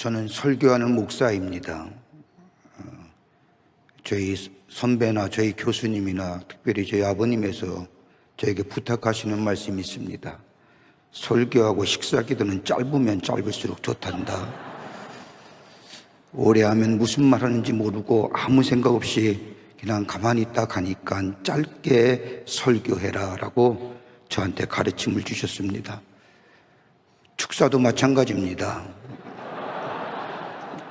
저는 설교하는 목사입니다. 어, 저희 선배나 저희 교수님이나 특별히 저희 아버님에서 저에게 부탁하시는 말씀이 있습니다. 설교하고 식사 기도는 짧으면 짧을수록 좋단다. 오래 하면 무슨 말 하는지 모르고 아무 생각 없이 그냥 가만히 있다 가니까 짧게 설교해라 라고 저한테 가르침을 주셨습니다. 축사도 마찬가지입니다.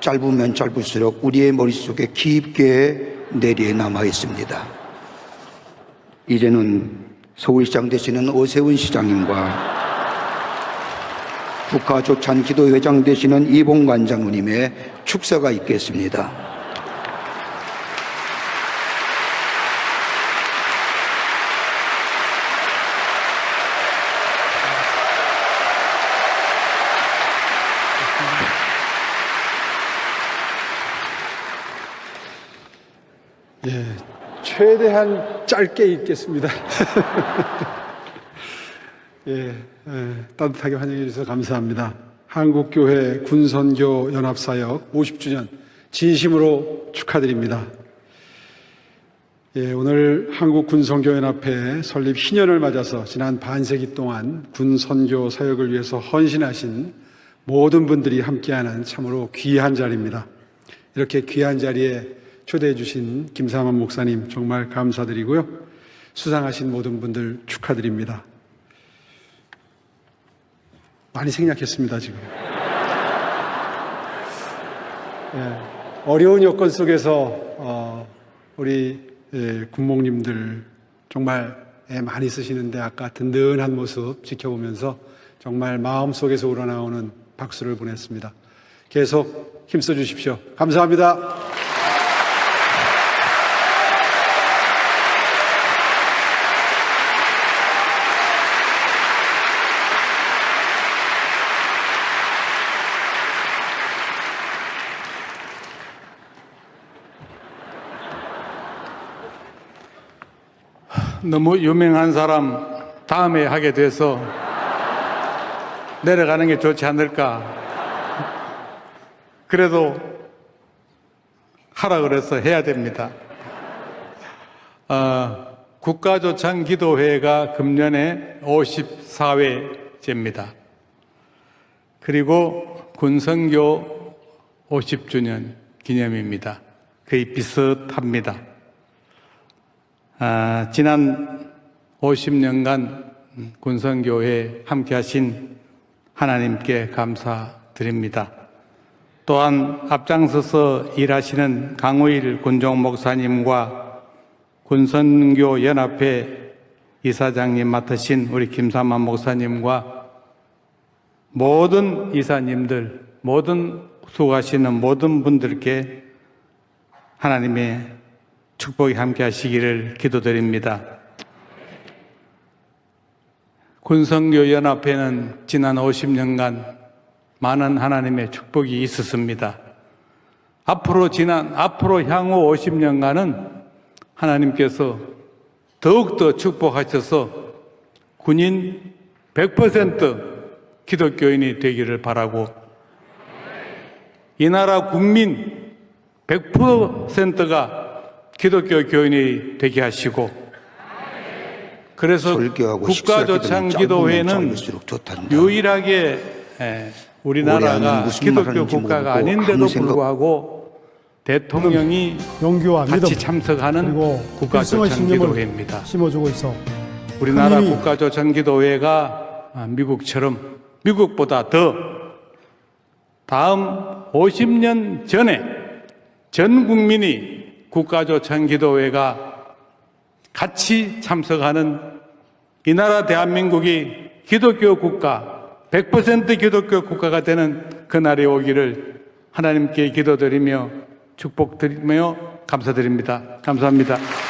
짧으면 짧을수록 우리의 머릿속에 깊게 내리에 남아 있습니다. 이제는 서울시장 되시는 오세훈 시장님과 국가조찬 기도회장 되시는 이봉관 장로님의 축사가 있겠습니다. 예, 최대한 짧게 읽겠습니다. 예, 예, 따뜻하게 환영해 주셔서 감사합니다. 한국교회 군선교 연합사역 50주년 진심으로 축하드립니다. 예, 오늘 한국군선교연합회 설립 희년을 맞아서 지난 반세기 동안 군선교 사역을 위해서 헌신하신 모든 분들이 함께하는 참으로 귀한 자리입니다. 이렇게 귀한 자리에 초대해 주신 김상환 목사님 정말 감사드리고요. 수상하신 모든 분들 축하드립니다. 많이 생략했습니다, 지금. 예, 어려운 여건 속에서 어, 우리 예, 군목님들 정말 애 많이 쓰시는데 아까 든든한 모습 지켜보면서 정말 마음속에서 우러나오는 박수를 보냈습니다. 계속 힘써 주십시오. 감사합니다. 너무 유명한 사람 다음에 하게 돼서 내려가는 게 좋지 않을까. 그래도 하라 그래서 해야 됩니다. 어, 국가조찬기도회가 금년에 54회째입니다. 그리고 군성교 50주년 기념입니다. 거의 비슷합니다. 아, 지난 50년간 군성교회 함께 하신 하나님께 감사드립니다. 또한 앞장서서 일하시는 강우일 군종 목사님과 군선교 연합회 이사장님 맡으신 우리 김삼만 목사님과 모든 이사님들, 모든 수고하시는 모든 분들께 하나님의 축복이 함께 하시기를 기도드립니다. 군성교연합회는 지난 50년간 많은 하나님의 축복이 있었습니다. 앞으로 지난, 앞으로 향후 50년간은 하나님께서 더욱더 축복하셔서 군인 100% 기독교인이 되기를 바라고 이 나라 국민 100%가 기독교 교인이 되게 하시고 그래서 좋단다. 유일하게 에, 오래 우리나라가 기독교 국가가 모르고 아닌데도 불구하고 대통령이 용기와 믿음 같이 참석하는 국가조찬기도회입니다. 심어주고 있어 우리나라 국가조찬기도회가 아, 미국처럼 미국보다 더 다음 50년 전에 전 국민이 국가조찬 기도회가 같이 참석하는 이 나라 대한민국이 기독교 국가 100% 기독교 국가가 되는 그날이 오기를 하나님께 기도드리며 축복드리며 감사드립니다. 감사합니다.